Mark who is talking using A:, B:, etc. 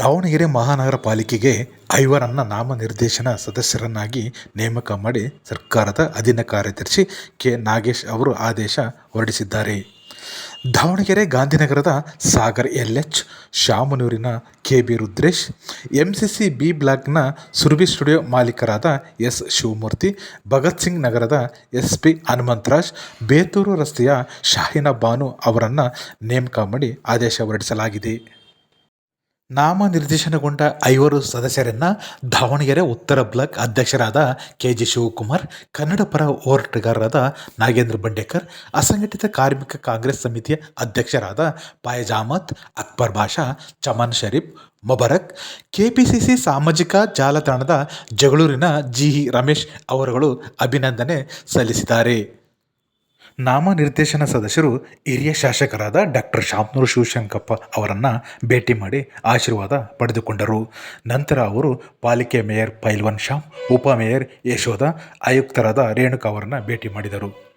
A: ದಾವಣಗೆರೆ ಮಹಾನಗರ ಪಾಲಿಕೆಗೆ ಐವರನ್ನ ನಾಮನಿರ್ದೇಶನ ಸದಸ್ಯರನ್ನಾಗಿ ನೇಮಕ ಮಾಡಿ ಸರ್ಕಾರದ ಅಧೀನ ಕಾರ್ಯದರ್ಶಿ ಕೆ ನಾಗೇಶ್ ಅವರು ಆದೇಶ ಹೊರಡಿಸಿದ್ದಾರೆ. ದಾವಣಗೆರೆ ಗಾಂಧಿನಗರದ Sagar L H ಶಾಮನೂರಿನ K B Rudresh M C C B ಬ್ಲಾಕ್ನ ಸುರಭಿ ಸ್ಟುಡಿಯೋ ಮಾಲೀಕರಾದ ಎಸ್ ಶಿವಮೂರ್ತಿ, ಭಗತ್ ಸಿಂಗ್ ನಗರದ ಎಸ್ ಪಿ ಹನುಮಂತರಾಜ್, ಬೇತೂರು ರಸ್ತೆಯ ಶಾಹಿನಾ ಬಾನು ಅವರನ್ನು ನೇಮಕ ಮಾಡಿ ಆದೇಶ ಹೊರಡಿಸಲಾಗಿದೆ. ನಾಮನಿರ್ದೇಶನಗೊಂಡ ಐವರು ಸದಸ್ಯರನ್ನ ದಾವಣಗೆರೆ ಉತ್ತರ ಬ್ಲಾಕ್ ಅಧ್ಯಕ್ಷರಾದ ಕೆ ಜಿ ಶಿವಕುಮಾರ್ ಕನ್ನಡ ಪರ ಹೋರಾಟಗಾರರಾದ ನಾಗೇಂದ್ರ ಬಂಡೇಕರ್, ಅಸಂಘಟಿತ ಕಾರ್ಮಿಕ ಕಾಂಗ್ರೆಸ್ ಸಮಿತಿಯ ಅಧ್ಯಕ್ಷರಾದ ಪಾಯಜ್ ಅಹಮದ್, ಅಕ್ಬರ್ ಬಾಷಾ, ಚಮನ್ ಶರೀಫ್, ಮೊಬರಕ್, ಕೆಪಿಸಿಸಿ ಸಾಮಾಜಿಕ ಜಾಲತಾಣದ ಜಗಳೂರಿನ ಜಿ ರಮೇಶ್ ಅವರುಗಳು ಅಭಿನಂದನೆ ಸಲ್ಲಿಸಿದ್ದಾರೆ. ನಾಮನಿರ್ದೇಶನ ಸದಸ್ಯರು ಹಿರಿಯ ಶಾಸಕರಾದ ಡಾಕ್ಟರ್ ಶಾಮ್ನೂರು ಶಿವಶಂಕಪ್ಪ ಅವರನ್ನು ಭೇಟಿ ಮಾಡಿ ಆಶೀರ್ವಾದ ಪಡೆದುಕೊಂಡರು. ನಂತರ ಅವರು ಪಾಲಿಕೆ ಮೇಯರ್ ಪೈಲ್ವನ್ ಶಾಮ್ ಉಪಮೇಯರ್ ಯಶೋಧ, ಆಯುಕ್ತರಾದ ರೇಣುಕಾ ಅವರನ್ನು ಭೇಟಿ ಮಾಡಿದರು.